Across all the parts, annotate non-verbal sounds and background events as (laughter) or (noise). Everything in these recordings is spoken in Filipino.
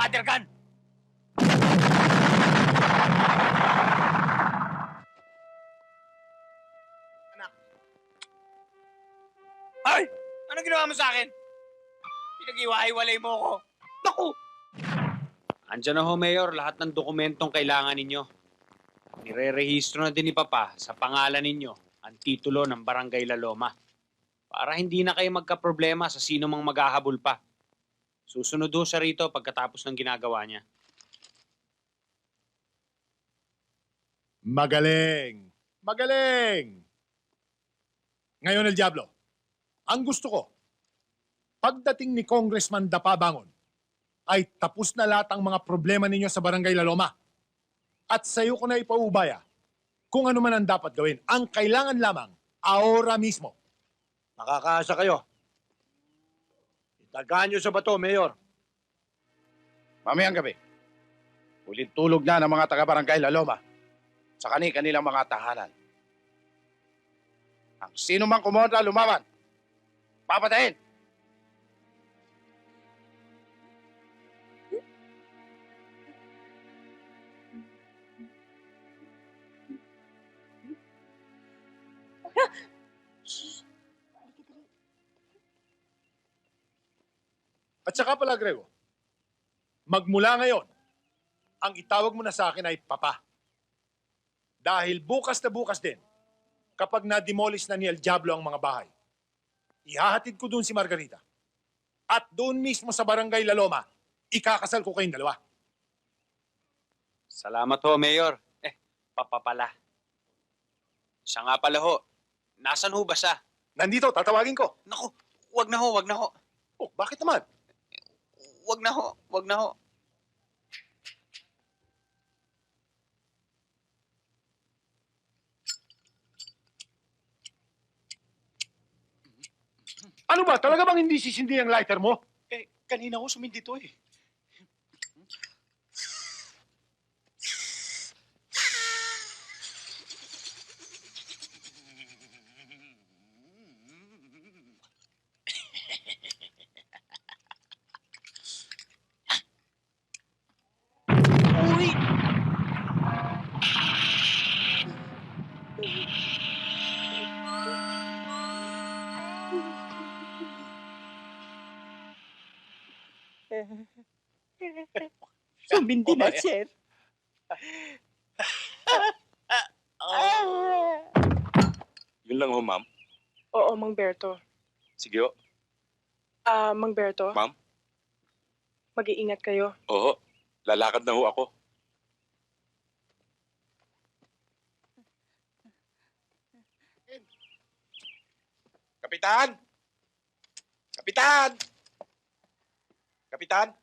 father gun! Anak. Ay! Anong ginawa mo sa akin? Pinag-iwa-iwalay mo ako. Naku! Andiyan na ho, Mayor, lahat ng dokumentong kailangan ninyo. Nire-rehistro na din ni Papa sa pangalan ninyo ang titulo ng Barangay La Loma. Para hindi na kayo magka-problema sa sino mang maghahabol pa. Susunod ho siya rito pagkatapos ng ginagawa niya. Magaling! Magaling! Ngayon, El Diablo, ang gusto ko, pagdating ni Congressman Dapabangon, ay tapos na lahat ang mga problema ninyo sa Barangay La Loma. At sa iyo ko na ipaubaya kung ano man ang dapat gawin. Ang kailangan lamang, ahora mismo. Makakaasa kayo. Itagaan nyo sa bato, Mayor. Mamayang gabi, ulit tulog na ng mga taga-barangay Laloma sa kani-kanilang mga tahanan. Ang sino mang kumontra lumaban, papatayin. At saka pala, Grego, magmula ngayon, ang itawag mo na sa akin ay Papa. Dahil bukas na bukas din, kapag na-demolish na ni El Diablo ang mga bahay, ihahatid ko doon si Margarita. At doon mismo sa barangay Laloma, ikakasal ko kayong dalawa. Salamat ho, Mayor. Eh, Papa pala. Siya nga pala ho. Nasaan ho ba siya? Nandito, tatawagin ko. Naku, wag na ho, wag na ho. Oh, bakit naman? Wag na ho, wag na ho. Ano ba? Talaga bang hindi sisindi ang lighter mo? Eh, kanina ko sumindi to eh. Sumindi na, sir. Yun lang ho, ma'am. Oo, Mang Berto. Sige ho. Ah, Mang Berto? Ma'am? Mag-iingat kayo. Oo. Lalakad na ho ako. Kapitan! Kapitan! Kapitan!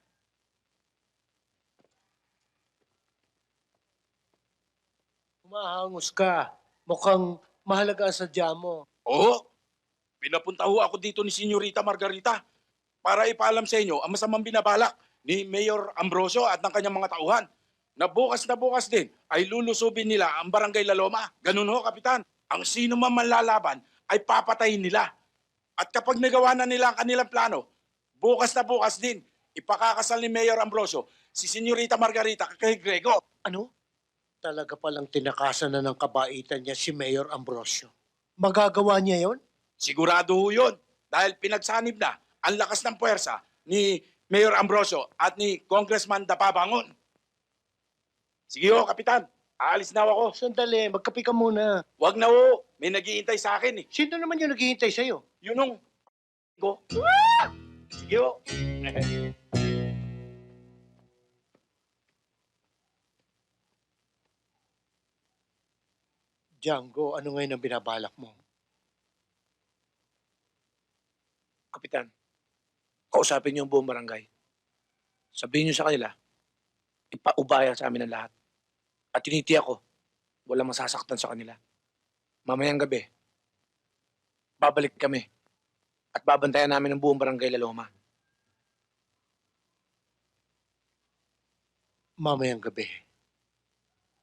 Humahangos ka. Mukhang mahalaga sadya mo. Oo. Pinapunta ho ako dito ni Senyorita Margarita para ipaalam sa inyo ang masamang binabalak ni Mayor Ambrosio at ng kanyang mga tauhan na bukas na bukas din ay lulusubin nila ang barangay Laloma. Ganun ho, Kapitan. Ang sino man manlalaban ay papatayin nila. At kapag nagawa na nila ang kanilang plano, bukas na bukas din, ipakakasal ni Mayor Ambrosio si Senyorita Margarita kay Grego. Ano? Talaga palang tinakasan na ng kabaitan niya si Mayor Ambrosio. Magagawa niya yon? Sigurado ho yun. Dahil pinagsanib na ang lakas ng puwersa ni Mayor Ambrosio at ni Congressman Dapabangon. Sige ho, Kapitan. Aalis na ako. Sandali, magkape ka muna. Wag na ho. May naghihintay sa akin eh. Sino naman yung naghihintay sa'yo? Yun ang... Go. Sige ho. (laughs) Django, ano ngayon ang binabalak mo? Kapitan, kausapin niyo ang buong barangay. Sabihin niyo sa kanila, ipaubaya sa amin ang lahat. At tinitiyak ko, walang masasaktan sa kanila. Mamayang gabi, babalik kami at babantayan namin ang buong barangay Laloma. Mamayang gabi,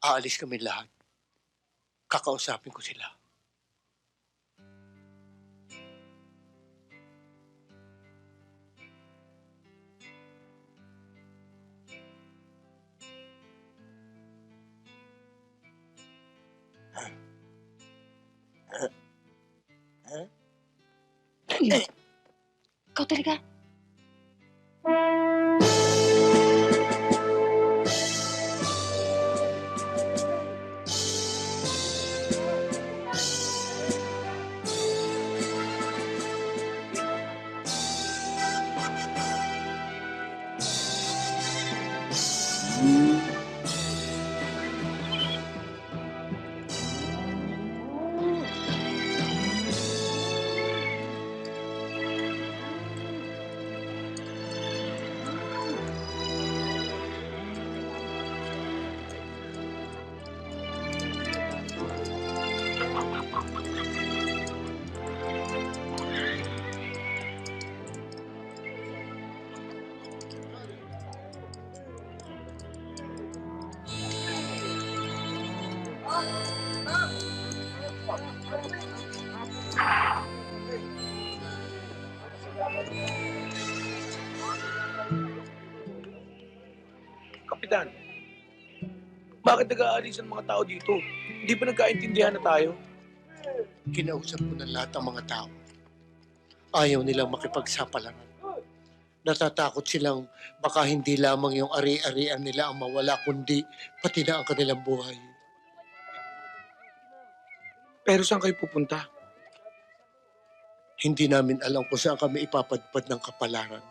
aalis kami lahat. kakausapin ko sila. Kau talaga? Bakit nag-aalis ang mga tao dito? Hindi ba nagkaintindihan na tayo? Kinausap ko ng lahat ng mga tao. Ayaw nilang makipagsapalaran. Natatakot silang baka hindi lamang yung ari-arian nila ang mawala, kundi pati na ang kanilang buhay. Pero saan kayo pupunta? Hindi namin alam kung saan kami ipapadpad ng kapalaran.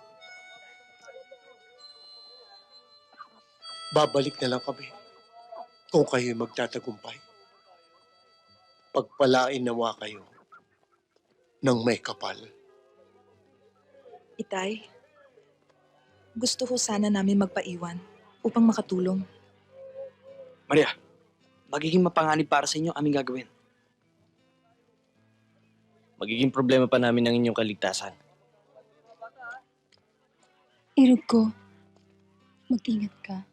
Babalik na lang kami kung kayo'y magtatagumpay. Pagpalain nawa kayo ng may kapal. Itay, gusto ko sana namin magpaiwan upang makatulong. Maria, magiging mapanganib para sa inyo ang aming gagawin. Magiging problema pa namin ang inyong kaligtasan. Irog ko. Mag-ingat ka.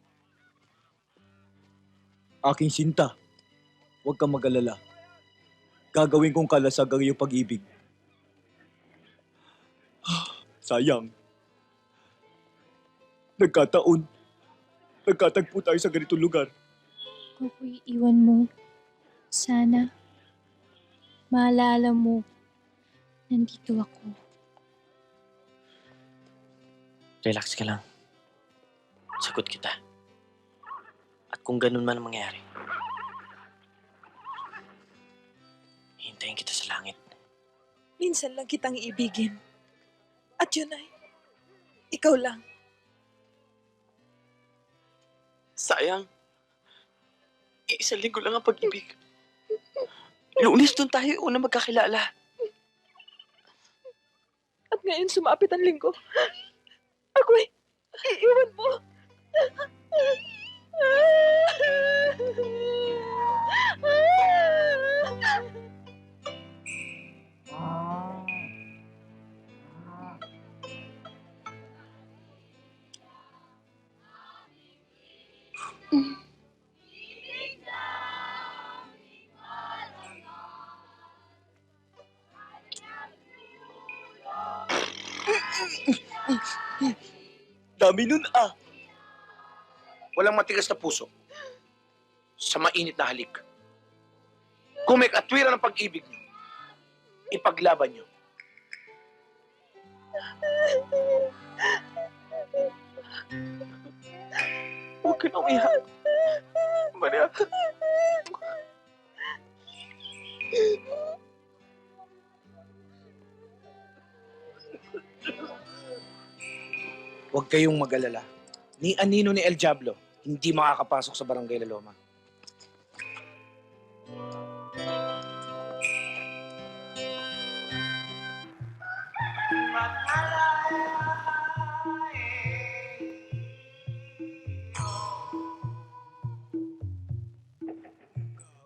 Aking sinta, huwag kang mag-alala. Gagawin kong kalasag ang iyong pag-ibig. (sighs) Sayang. Nagkataon. Nagkatagpo tayo sa ganitong lugar. Kung ako'y iwan mo, sana maalala mo, nandito ako. Relax ka lang. Sagot kita. Kung ganun man ang mangyari, hintayin kita sa langit. Minsan lang kitang iibigin. At yun ay, ikaw lang. Sayang. Iisang linggo lang ang pag-ibig. Lunes doon tayo una magkakilala. At ngayon sumapit ang linggo. Ako'y iiwan mo. Dami nun ah. Walang matigas na puso sa mainit na halik. Kung may katwiran ng pag-ibig niyo, ipaglaban niyo. Huwag ka na umiyak. Maria. Huwag kayong mag-alala. Ni Anino ni El Diablo, hindi makakapasok sa Barangay La Loma.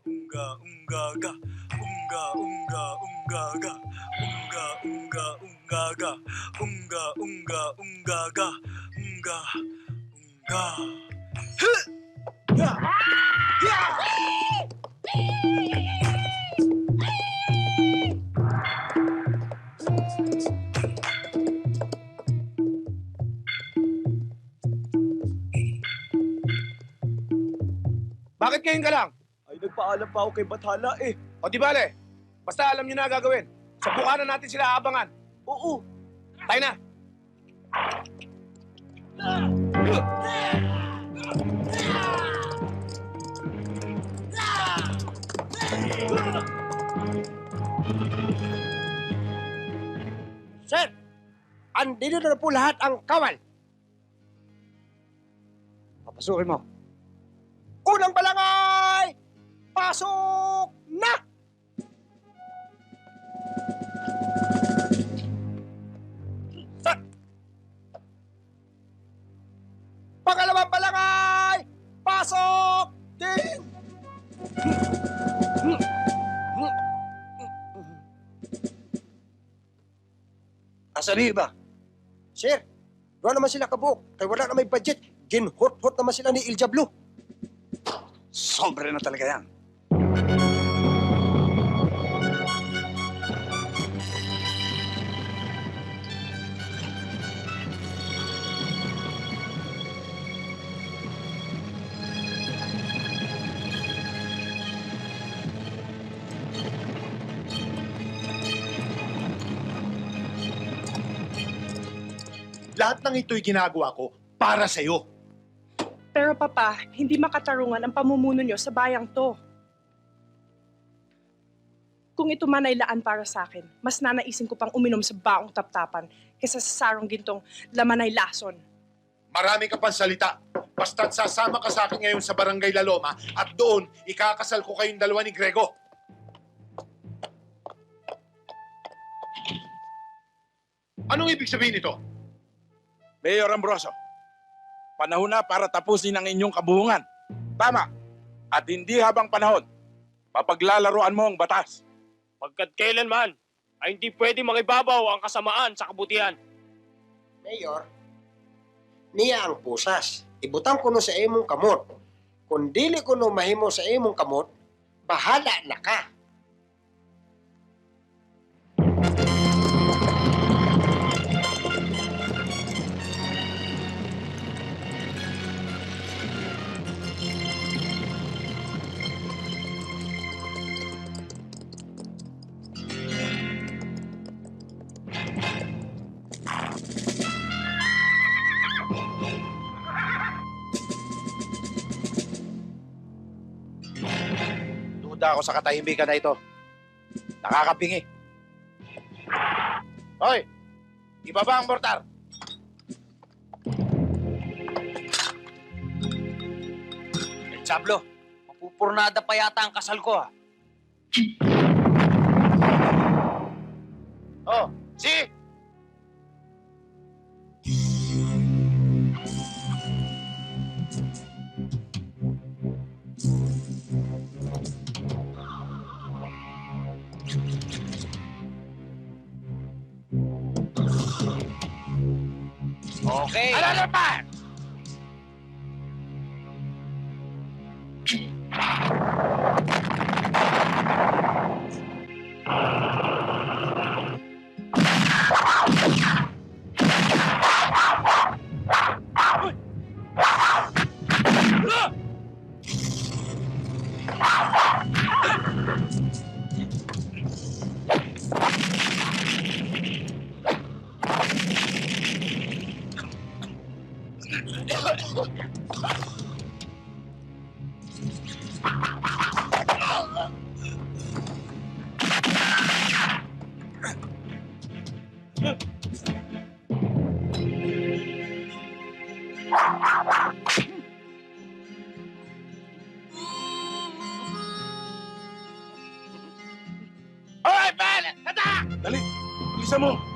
Unga, unga, ga. Unga, unga, unga, ga. Unga, unga, unga, ga. Unga, unga, unga, ga. Unga, Bakit ngayon ka lang? Ay Nagpaalam pa ako kay Bathala eh. O di bale, basta alam nyo na gagawin. Sa bukanan natin sila aabangan. Oo. Tayo na. Andito na po lahat ang kawal. Papasukin mo. Unang balangay! Pasok na! Pangalawang balangay! Pasok din! Asan iba? Sir, doon naman sila kabuk. Kaya wala na may budget. Ginhot-hot naman sila ni Il Diablo. Sombre na talaga yan. Lahat ng ito'y ginagawa ko para sa'yo. Pero papa, hindi makatarungan ang pamumuno nyo sa bayang to. Kung ito man ay laan para sa akin, mas nanaisin ko pang uminom sa baong taptapan kaysa sa sarong gintong laman ay lason. Marami ka pang salita. Basta't sasama ka sa akin ngayon sa Barangay Laloma at doon ikakasal ko kayong dalawa ni Grego. Anong ibig sabihin nito? Mayor Ambrosio, panahon na para tapusin ang inyong kabuhungan. Tama. At hindi habang panahon, papaglalaroan mo ang batas. Pagkat kailanman ay hindi pwede makibabaw ang kasamaan sa kabutihan. Mayor, niya ang pusas. Ibutang ko no sa imong kamot. Kung dili ko no mahimo sa imong kamot, bahala na ka. Ako sa katahimikan na ito. Nakakapingi. Hoy! Ibaba ang mortar! El Chablo, mapupurnada pa yata ang kasal ko ah. Oh, si! Okay. Ano na pa? Hoy, Ben! Tata! Dali! Bilisan mo!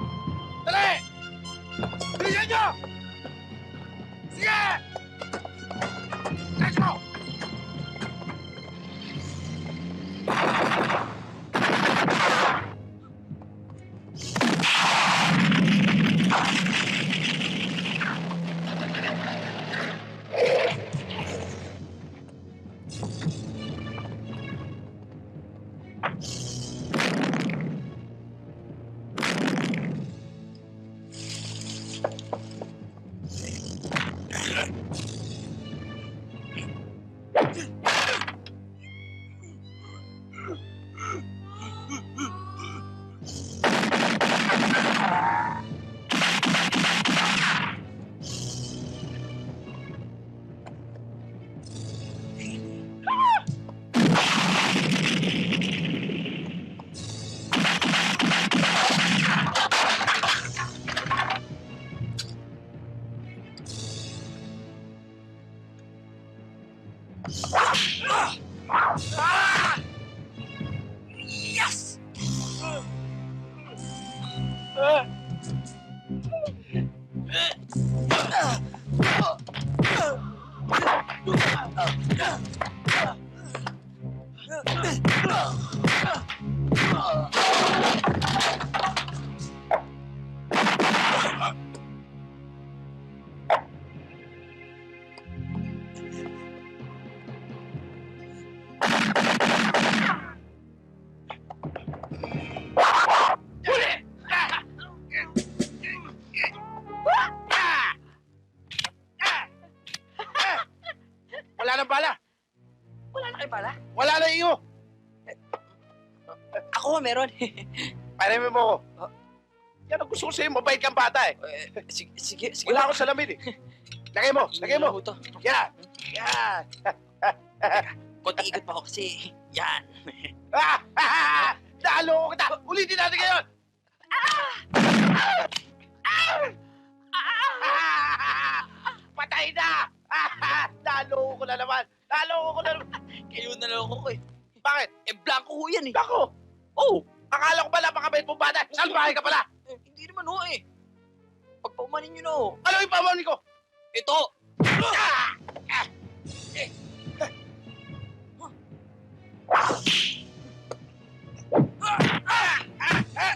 (laughs) Ako, meron. Parimin mo ko. Yan ang gusto ko sa'yo. Mabait kang bata eh. sige, sige, sige. Wala akong salamin eh. (laughs) Lagay mo. Lagay mo. Ito. Yan. Yan. Konti ikot pa ako kasi. Yan. (laughs) Ah! Ah! Nalo ko kita. Ulitin natin ngayon. Ah! Patay na! Ah! Nalo ko na naman. Nalo ko na naman. Kayo naloko ko eh. Bakit? Eh, blanco ho yan eh. Bako! Oh! Akala ko ba napakabait mong bata? Salbahe ka pala! Eh, hindi naman ho eh. Pagpaumanin nyo na ho. Ano yung pamani ko? Ito! Ah! Ah! Eh. Ah! Ah! Ah! Ah!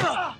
Ah!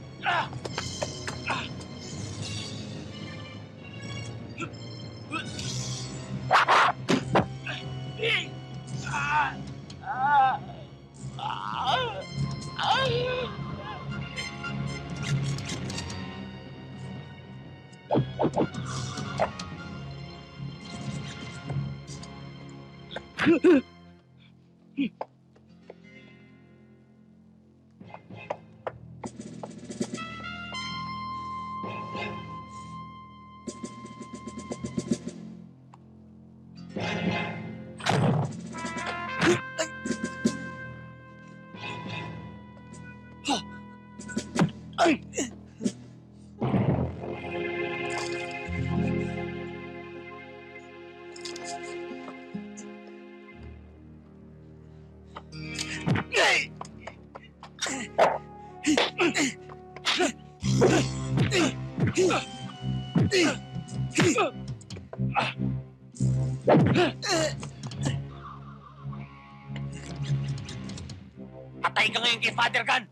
Patay ka ngayon kay Father Gun!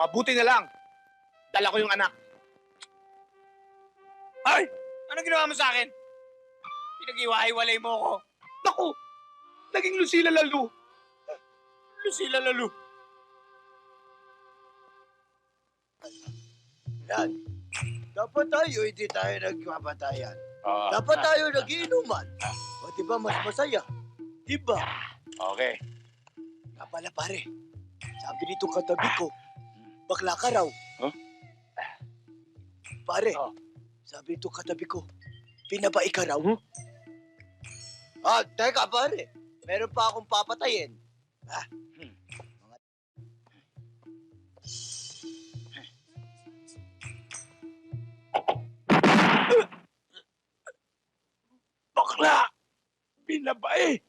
Mabuti na lang. Dala ko yung anak. Ay! Anong ginawa mo sa akin? Pinag-iwahiwalay mo ako. Naku! Naging Lucila Lalu. Lucila Lalu. Yan. Dapat tayo, hindi tayo nagkapatayan. Ah, Dapat tayo nagiinuman. O di ba mas masaya? Di ba? okay. Nga pala pare, sabi nito katabi ko, bakla ka raw. Huh? Pare, Oh. sabi nito katabi ko, pinabai ka raw. Ah, teka pare, meron pa akong papatayin. Ah, Bakla! dabei.